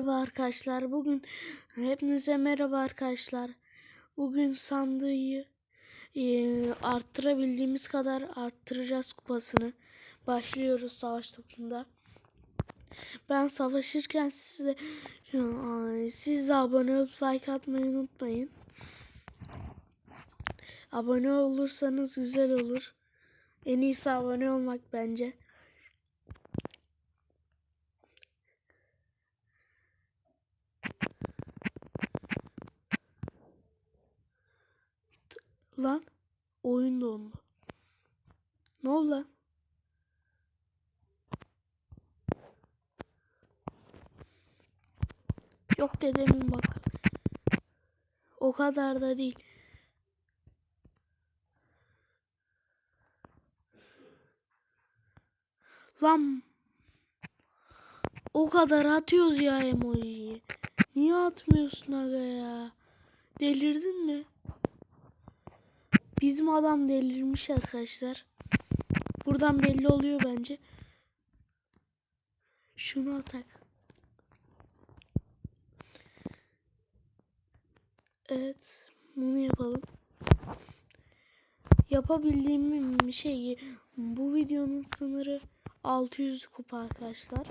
Merhaba arkadaşlar. Bugün hepinize merhaba arkadaşlar. Bugün sandığı e, arttırabildiğimiz kadar arttıracağız kupasını. Başlıyoruz savaş topunda. Ben savaşırken size siz de abone olup like atmayı unutmayın. Abone olursanız güzel olur. En iyisi abone olmak bence. Lan oyun dondu. Ne oldu lan? Yok dedemin bak. O kadar da değil. Lan o kadar atıyoruz ya emojiyi. Niye atmıyorsun aga ya? Delirdin mi? Bizim adam delirmiş arkadaşlar. Buradan belli oluyor bence. Şunu atak. Evet. Bunu yapalım. Yapabildiğim bir şey bu videonun sınırı 600 kupa arkadaşlar.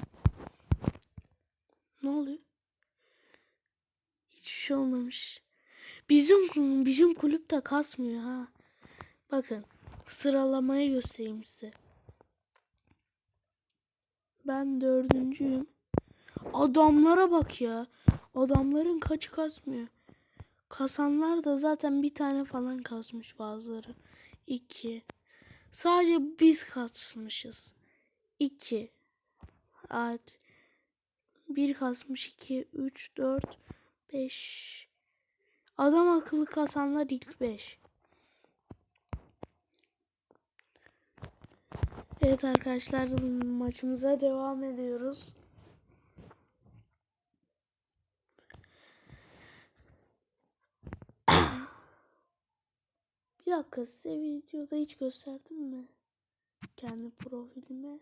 Ne oluyor? Hiçbir şey olmamış. Bizim bizim kulüp de kasmıyor ha. Bakın sıralamayı göstereyim size. Ben dördüncüyüm. Adamlara bak ya. Adamların kaçı kasmıyor. Kasanlar da zaten bir tane falan kasmış bazıları. İki. Sadece biz kasmışız. İki. Evet. Bir kasmış. iki, üç, dört, beş. Adam akıllı kasanlar ilk beş. Evet arkadaşlar maçımıza devam ediyoruz. Bir dakika size videoda hiç gösterdim mi? Kendi profilime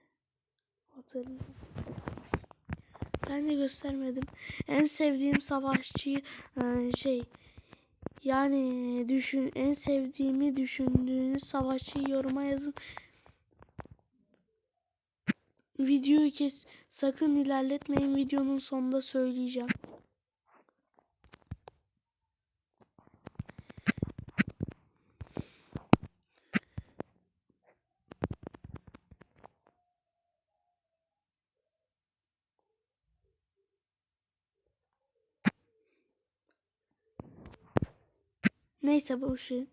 hatırlıyorum. Ben de göstermedim. En sevdiğim savaşçıyı e, şey yani düşün en sevdiğimi düşündüğünüz savaşçıyı yoruma yazın. Videoyu kes. Sakın ilerletmeyin. Videonun sonunda söyleyeceğim. Neyse boş verin.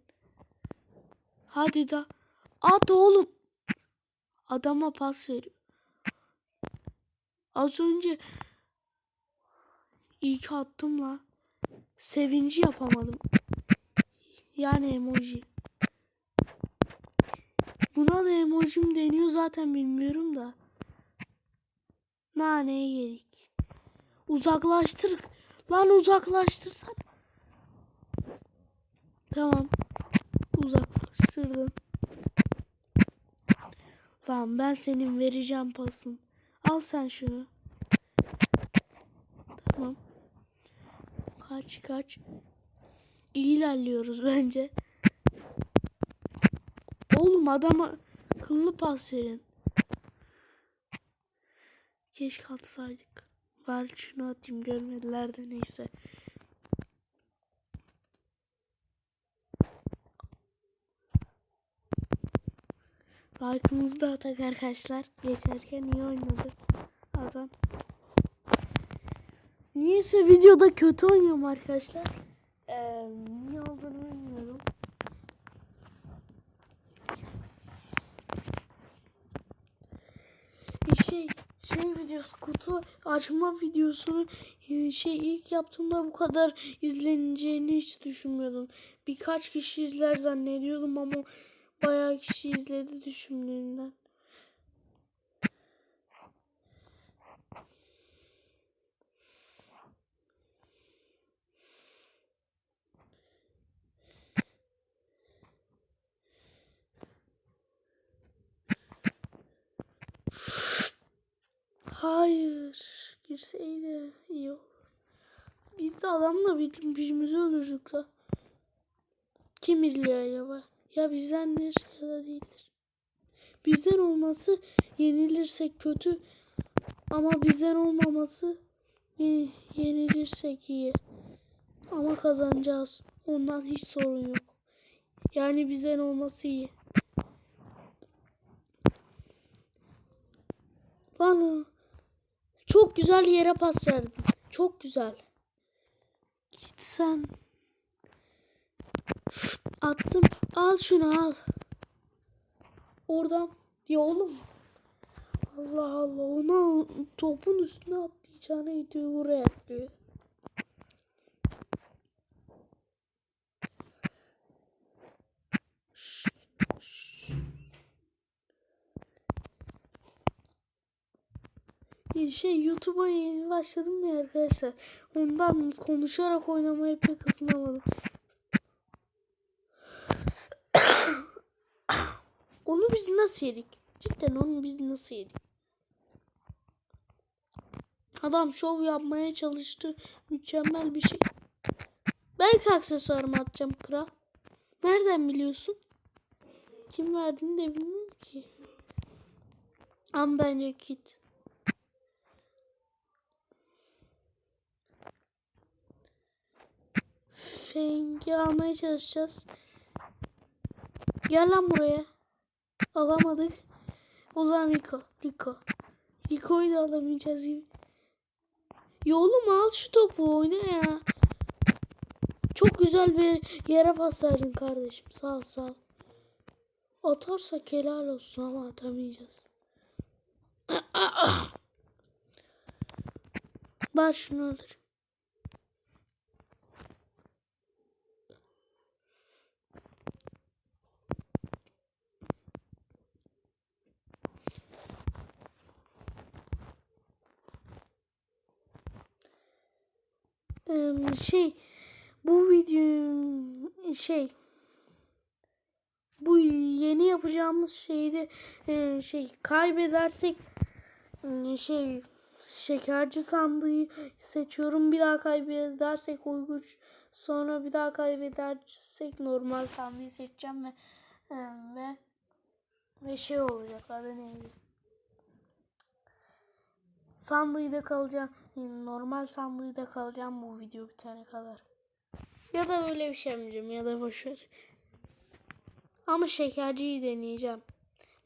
Hadi da at oğlum. Adama pas veriyor. Az önce ilk attım la. Sevinci yapamadım. Yani emoji. Buna da emojim deniyor zaten bilmiyorum da. Naneyi yedik. Uzaklaştır. Lan uzaklaştırsan. Tamam. Uzaklaştırdım. Lan ben senin vereceğim pasın. Al sen şunu. Tamam. Kaç kaç. İyi ilerliyoruz bence. Oğlum adama kıllı pas verin. Keşke atsaydık. Bari şunu atayım görmediler de neyse. Like'ımızı da atak arkadaşlar. Geçerken iyi oynadı adam. Niyeyse videoda kötü oynuyorum arkadaşlar. Ee, niye olduğunu bilmiyorum. Şey, şey videosu kutu açma videosunu e, şey ilk yaptığımda bu kadar izleneceğini hiç düşünmüyordum. Birkaç kişi izler zannediyordum ama bayağı kişi izledi düşündüğümden. Hayır. Girseydi iyi olur. Biz de adamla bir- birbirimizi öldürdük la. Kim izliyor acaba? Ya bizdendir ya da değildir. Bizden olması yenilirsek kötü ama bizden olmaması ye- yenilirsek iyi. Ama kazanacağız. Ondan hiç sorun yok. Yani bizden olması iyi. Lan çok güzel yere pas verdin. Çok güzel. Git sen. Şşt, Attım. Al şunu al. Oradan. Ya oğlum. Allah Allah. Ona topun üstüne atlayacağına gidiyor buraya atlıyor. Şey YouTube'a yeni başladım ya arkadaşlar. Ondan konuşarak oynamaya pek ısınamadım. Onu biz nasıl yedik? Cidden onu biz nasıl yedik? Adam şov yapmaya çalıştı. Mükemmel bir şey. Belki aksesuarımı atacağım kral. Nereden biliyorsun? Kim verdiğini de bilmiyorum ki. Ama bence kit. Feng'i almaya çalışacağız. Gel lan buraya. Alamadık. O zaman Rico. Rico. Rico'yu da alamayacağız gibi. Ya al şu topu oyna ya. Çok güzel bir yere pas kardeşim. Sağ ol sağ ol. Atarsak helal olsun ama atamayacağız. Ver şunu alır. Şey bu video şey bu yeni yapacağımız şeyde eee, şey kaybedersek eee, şey şekerci sandığı seçiyorum. Bir daha kaybedersek uyguç sonra bir daha kaybedersek normal sandığı seçeceğim ve ve ve şey olacak adı neydi sandığı da kalacağım. Yani normal sandığı da kalacağım bu video bitene kadar. Ya da öyle bir şey yapmayacağım ya da boşver. Ama şekerciyi deneyeceğim.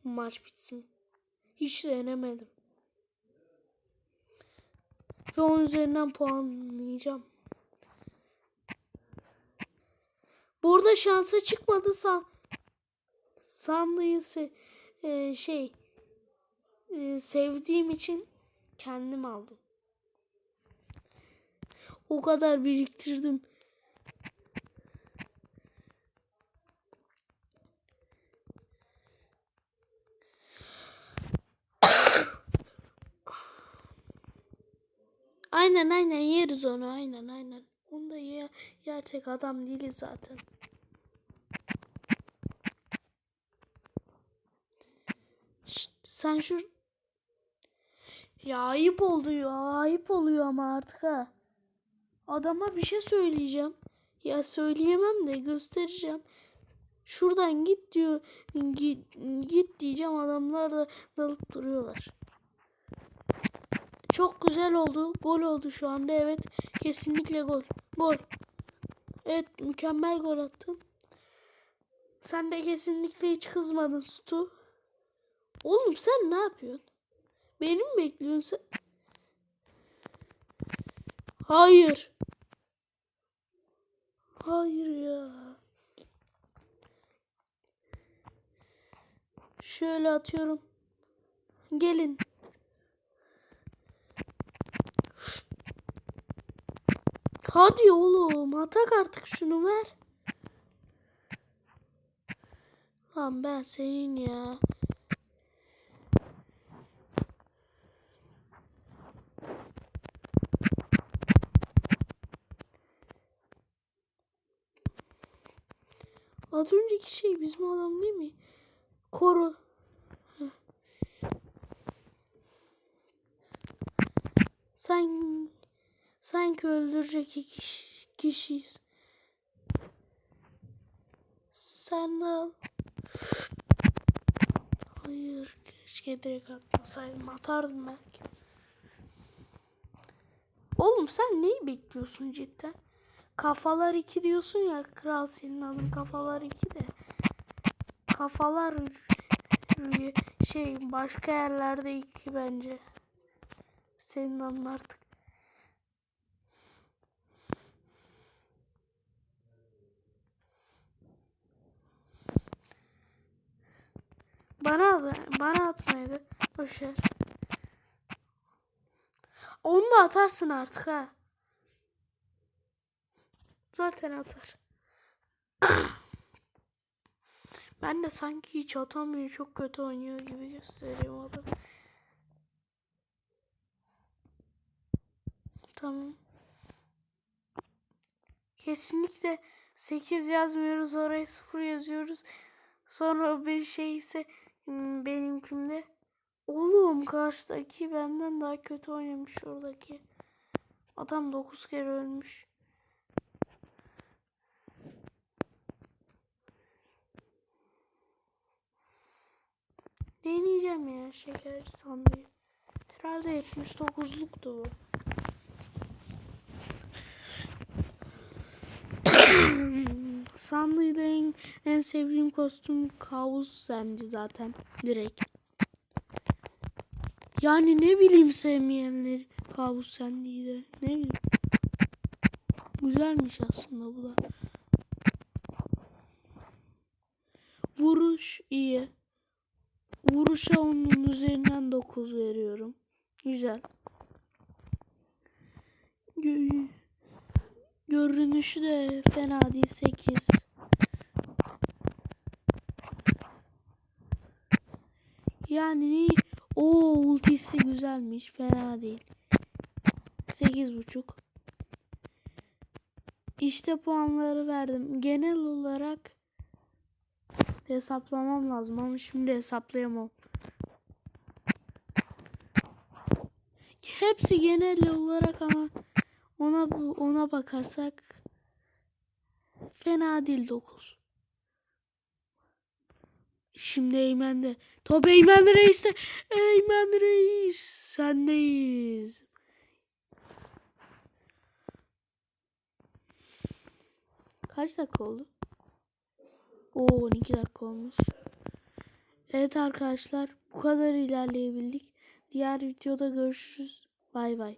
Maç bitsin. Hiç denemedim. Ve onun üzerinden puanlayacağım. Burada şansa çıkmadı san sandığı e, şey e, sevdiğim için kendim aldım. O kadar biriktirdim. Aynen aynen yeriz onu aynen aynen. Onu da ye, yersek adam değiliz zaten. Şşt, sen şu ya ayıp oldu ya. Ayıp oluyor ama artık ha. Adama bir şey söyleyeceğim. Ya söyleyemem de göstereceğim. Şuradan git diyor. Git, git diyeceğim. Adamlar da dalıp duruyorlar. Çok güzel oldu. Gol oldu şu anda. Evet. Kesinlikle gol. Gol. Evet. Mükemmel gol attın. Sen de kesinlikle hiç kızmadın Stu. Oğlum sen ne yapıyorsun? Beni mi bekliyorsun sen? Hayır. Hayır ya. Şöyle atıyorum. Gelin. Hadi oğlum atak artık şunu ver. Lan ben senin ya. Az önceki şey bizim adam değil mi? Koru. Heh. Sanki öldürecek iki kişi- kişiyiz. Sen de al. Hayır. Keşke direkt atmasaydım. Atardım belki. Oğlum sen neyi bekliyorsun cidden? Kafalar iki diyorsun ya kral senin adın kafalar iki de. Kafalar şey başka yerlerde iki bence. Senin adın artık. Bana da bana atmaydı. Boşver. Onu da atarsın artık ha. Zaten atar. ben de sanki hiç atamıyor çok kötü oynuyor gibi gösteriyorum adam. Tamam. Kesinlikle 8 yazmıyoruz oraya 0 yazıyoruz. Sonra bir şey ise hmm, benimkinde. Oğlum karşıdaki benden daha kötü oynamış oradaki. Adam 9 kere ölmüş. Deneyeceğim ya şeker sandığı. Herhalde 79'luktu bu. Sandığı en, en sevdiğim kostüm Kaos sendi zaten direkt. Yani ne bileyim sevmeyenler Kaos sendiği de ne bileyim. Güzelmiş aslında bu da. Vuruş iyi. Vuruşa onun üzerinden 9 veriyorum. Güzel. Gö- Görünüşü de fena değil 8. Yani o ultisi güzelmiş fena değil. 8.5. İşte puanları verdim. Genel olarak hesaplamam lazım ama şimdi hesaplayamam. Hepsi genel olarak ama ona ona bakarsak fena değil 9. Şimdi Eymen'de. Top Eymen Reis'te. Eymen Reis. Sendeyiz. Kaç dakika oldu? Oo 12 dakika olmuş. Evet arkadaşlar bu kadar ilerleyebildik. Diğer videoda görüşürüz. Bay bay.